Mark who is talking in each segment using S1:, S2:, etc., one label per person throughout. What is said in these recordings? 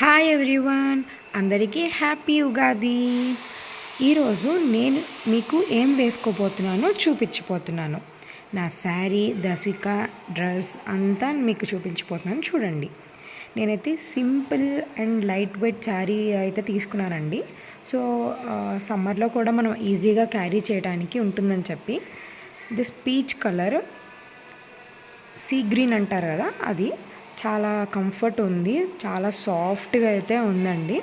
S1: Hi everyone. అందరికీ happy Ugadi. ఈరోజు నేను మీకు ఏం వేసుకోబోతున్నానో చూపించిపోతున్నాను నా శారీ దసిక డ్రెస్ అంతా మీకు చూపించిపోతున్నాను చూడండి. నేనైతే simple and light weight sari అయితే తీసుకున్నానండి. సో సమ్మర్లో కూడా మనం ఈజీగా క్యారీ చేయడానికి ఉంటుందని చెప్పి. This peach colour sea green అంటారు కదా అది. చాలా కంఫర్ట్ ఉంది. చాలా సాఫ్ట్గా అయితే ఉందండి.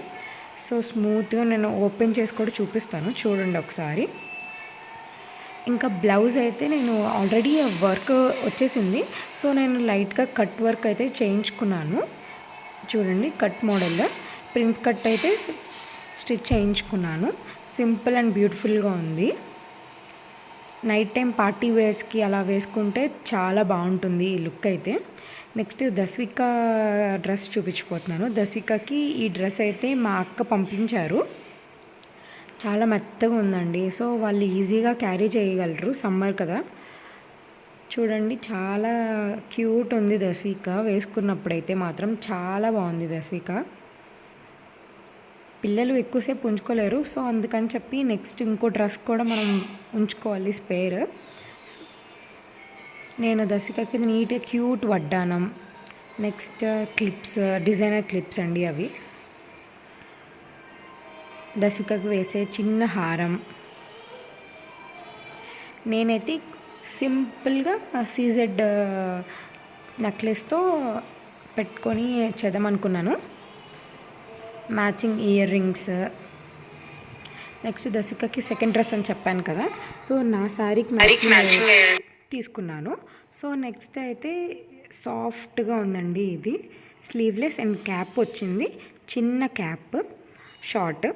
S1: సో స్మూత్గా నేను ఓపెన్ చేసి కూడా చూపిస్తాను. చూడండి ఒకసారి. ఇంకా బ్లౌజ్ అయితే నేను ఆల్రెడీ వర్క్ వచ్చేసింది. సో నేను లైట్గా కట్ వర్క్ అయితే చేయించుకున్నాను. చూడండి కట్ మోడల్లో ప్రిన్స్ కట్ అయితే స్టిచ్ చేయించుకున్నాను. సింపుల్ అండ్ బ్యూటిఫుల్గా ఉంది. నైట్ టైం పార్టీ వేర్స్కి అలా వేసుకుంటే చాలా బాగుంటుంది ఈ లుక్ అయితే. Next దస్విక dress చూపించిపోతున్నాను. దస్వికకి ఈ డ్రెస్ అయితే మా అక్క పంపించారు. చాలా మెత్తగా ఉందండి. సో వాళ్ళు ఈజీగా క్యారీ చేయగలరు సమ్మర్ కదా. చూడండి చాలా క్యూట్ ఉంది దస్విక. వేసుకున్నప్పుడైతే మాత్రం చాలా బాగుంది దస్విక. పిల్లలు ఎక్కువసేపు ఉంచుకోలేరు. సో అందుకని చెప్పి నెక్స్ట్ ఇంకో డ్రెస్ కూడా మనం ఉంచుకోవాలి స్పేర్. నేను దశకకి నీట్ క్యూట్ వడ్డానం నెక్స్ట్ క్లిప్స్ డిజైనర్ క్లిప్స్ అండి అవి. దశకకి వేసే చిన్న హారం. నేనైతే సింపుల్గా సీజెడ్ నెక్లెస్తో పెట్టుకొని చేద్దామనుకున్నాను. Matching earrings. నెక్స్ట్ దశకకి సెకండ్ డ్రెస్ అని చెప్పాను కదా. సో నా శారీకి మ్యాచింగ్ తీసుకున్నాను. సో నెక్స్ట్ అయితే సాఫ్ట్గా ఉందండి ఇది. స్లీవ్లెస్ అండ్ క్యాప్ వచ్చింది. చిన్న క్యాప్ షార్ట్.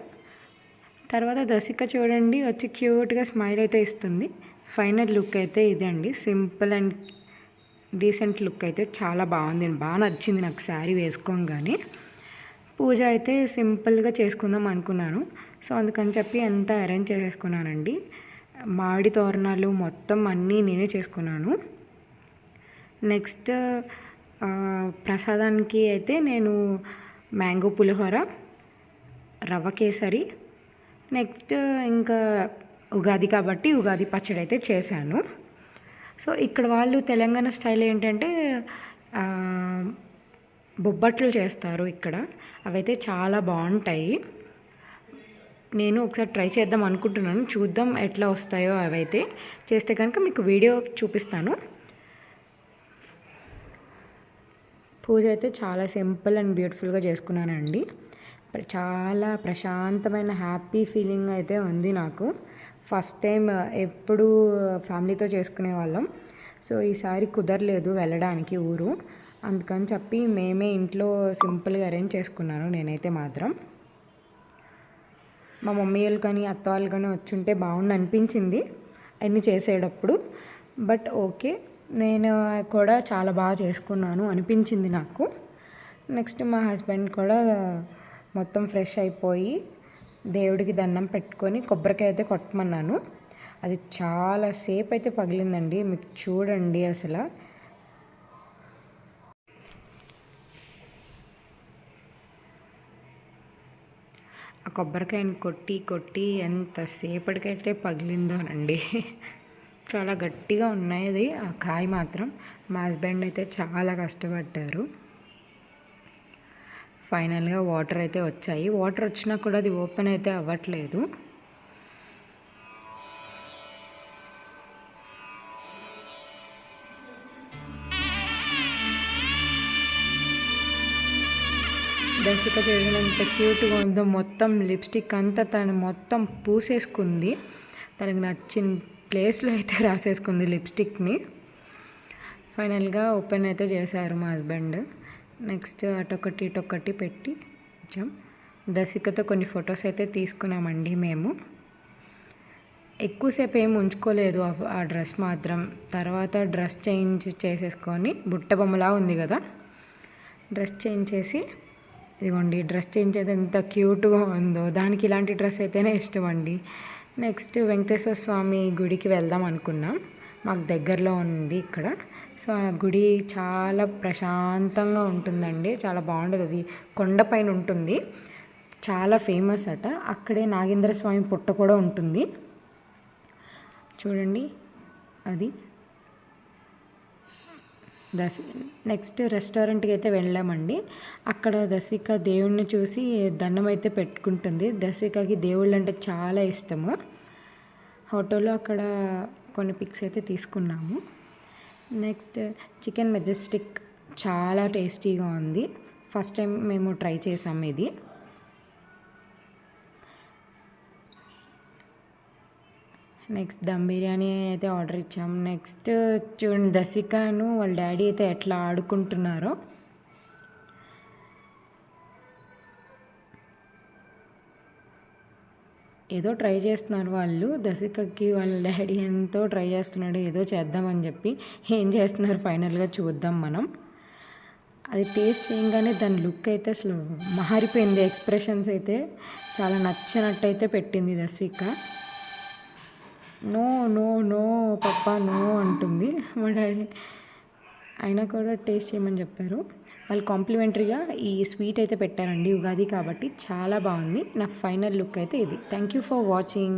S1: తర్వాత దసిక చూడండి వచ్చి క్యూట్గా స్మైల్ అయితే ఇస్తుంది. ఫైనల్ లుక్ అయితే ఇదే అండి. సింపుల్ అండ్ డీసెంట్ లుక్ అయితే చాలా బాగుంది. బాగా నచ్చింది నాకు శారీ వేసుకోగానే. పూజ అయితే సింపుల్గా చేసుకుందాం అనుకున్నాను. సో అందుకని చెప్పి అంతా అరేంజ్ చేసేసుకున్నానండి మామిడి తోరణాలు మొత్తం అన్నీ నేనే చేసుకున్నాను. నెక్స్ట్ ప్రసాదానికి అయితే నేను మ్యాంగో పులిహోర రవ్వ కేసరి నెక్స్ట్ ఇంకా ఉగాది కాబట్టి ఉగాది పచ్చడి అయితే చేశాను. సో ఇక్కడ వాళ్ళు తెలంగాణ స్టైల్ ఏంటంటే బొబ్బట్లు చేస్తారు ఇక్కడ. అవైతే చాలా బాగుంటాయి. నేను ఒకసారి ట్రై చేద్దాం అనుకుంటున్నాను. చూద్దాం ఎట్లా వస్తాయో అవైతే. చేస్తే కనుక మీకు వీడియో చూపిస్తాను. పూజ అయితే చాలా సింపుల్ అండ్ బ్యూటిఫుల్గా చేసుకున్నానండి. చాలా ప్రశాంతమైన హ్యాపీ ఫీలింగ్ అయితే ఉంది నాకు. ఫస్ట్ టైం ఎప్పుడు ఫ్యామిలీతో చేసుకునే వాళ్ళం. సో ఈసారి కుదరలేదు వెళ్ళడానికి ఊరు. అందుకని చెప్పి మేమే ఇంట్లో సింపుల్గా అరేంజ్ చేసుకున్నాను నేనైతే మాత్రం. మా మమ్మీ వాళ్ళు కానీ అత్త వాళ్ళు కానీ వచ్చుంటే బాగుండు అనిపించింది. అన్నీ చేసేటప్పుడు. బట్ ఓకే నేను కూడా చాలా బాగా చేసుకున్నాను అనిపించింది నాకు. నెక్స్ట్ మా హస్బెండ్ కూడా మొత్తం ఫ్రెష్ అయిపోయి దేవుడికి దండం పెట్టుకొని కొబ్బరికాయ అయితే కొట్టమన్నాను. అది చాలా సేపు అయితే పగిలిందండి. మీకు చూడండి అసలు. ఆ కొబ్బరికాయని కొట్టి కొట్టి ఎంతసేపటికైతే పగిలిందోనండి. చాలా గట్టిగా ఉన్నది ఆ కాయ మాత్రం. మా హస్బెండ్ అయితే చాలా కష్టపడ్డారు. ఫైనల్గా వాటర్ అయితే వచ్చాయి. వాటర్ వచ్చినా కూడా అది ఓపెన్ అయితే అవ్వట్లేదు. దర్శక ఎంత క్యూట్గా ఉందో మొత్తం లిప్స్టిక్ అంతా తను మొత్తం పూసేసుకుంది. తనకు నచ్చిన ప్లేస్లో అయితే రాసేసుకుంది లిప్స్టిక్ని. ఫైనల్గా ఓపెన్ అయితే చేశారు మా హస్బెండ్. నెక్స్ట్ అటొకటి ఇటొకటి పెట్టి కొంచెం దశికతో కొన్ని ఫొటోస్ అయితే తీసుకున్నామండి మేము. ఎక్కువసేపు ఏం ఉంచుకోలేదు ఆ డ్రెస్ మాత్రం. తర్వాత డ్రెస్ చేంజ్ చేసేసుకొని బుట్ట బొమ్మలా ఉంది కదా. డ్రెస్ చేంజ్ చేసి ఇదిగోండి డ్రెస్ చేంజ్ అయితే ఎంత క్యూట్గా ఉందో. దానికి ఇలాంటి డ్రెస్ అయితేనే ఇష్టం అండి. నెక్స్ట్ వెంకటేశ్వర స్వామి గుడికి వెళ్దాం అనుకున్నాం. మాకు దగ్గరలో ఉంది ఇక్కడ. సో ఆ గుడి చాలా ప్రశాంతంగా ఉంటుందండి. చాలా బాగుంటుంది అది. కొండపైన ఉంటుంది. చాలా ఫేమస్ అట. అక్కడే నాగేంద్ర స్వామి పుట్ట కూడా ఉంటుంది. చూడండి అది దశ నెక్స్ట్ రెస్టారెంట్కి అయితే వెళ్ళామండి. అక్కడ దశిక దేవుణ్ణి చూసి దండం అయితే పెట్టుకుంటుంది. దశికకి దేవుళ్ళు అంటే చాలా ఇష్టము. హోటల్లో అక్కడ కొన్ని పిక్స్ అయితే తీసుకున్నాము. నెక్స్ట్ చికెన్ మెజెస్టిక్ చాలా టేస్టీగా ఉంది. ఫస్ట్ టైం మేము ట్రై చేసాము ఇది. నెక్స్ట్ దమ్ బిర్యానీ అయితే ఆర్డర్ ఇచ్చాము నెక్స్ట్ చూడండి దశికాను వాళ్ళ డాడీ అయితే ఎట్లా ఆడుకుంటున్నారో. ఏదో ట్రై చేస్తున్నారు వాళ్ళు. దశికకి వాళ్ళ డాడీ ఎంతో ట్రై చేస్తున్నాడు. ఏదో చేద్దామని చెప్పి ఏం చేస్తున్నారు ఫైనల్గా చూద్దాం మనం. అది టేస్ట్ చేయగానే దాని లుక్ అయితే అసలు మారిపోయింది. ఎక్స్ప్రెషన్స్ అయితే చాలా నచ్చినట్టు అయితే పెట్టింది దశవిక నో నో నో పప్ప నో అంటుంది. మా డాడీ అయినా కూడా టేస్ట్ చేయమని చెప్పారు. వాళ్ళు కాంప్లిమెంటరీగా ఈ స్వీట్ అయితే పెట్టారండి ఉగాది కాబట్టి చాలా బాగుంది. నా ఫైనల్ లుక్ అయితే ఇది. Thank you for watching.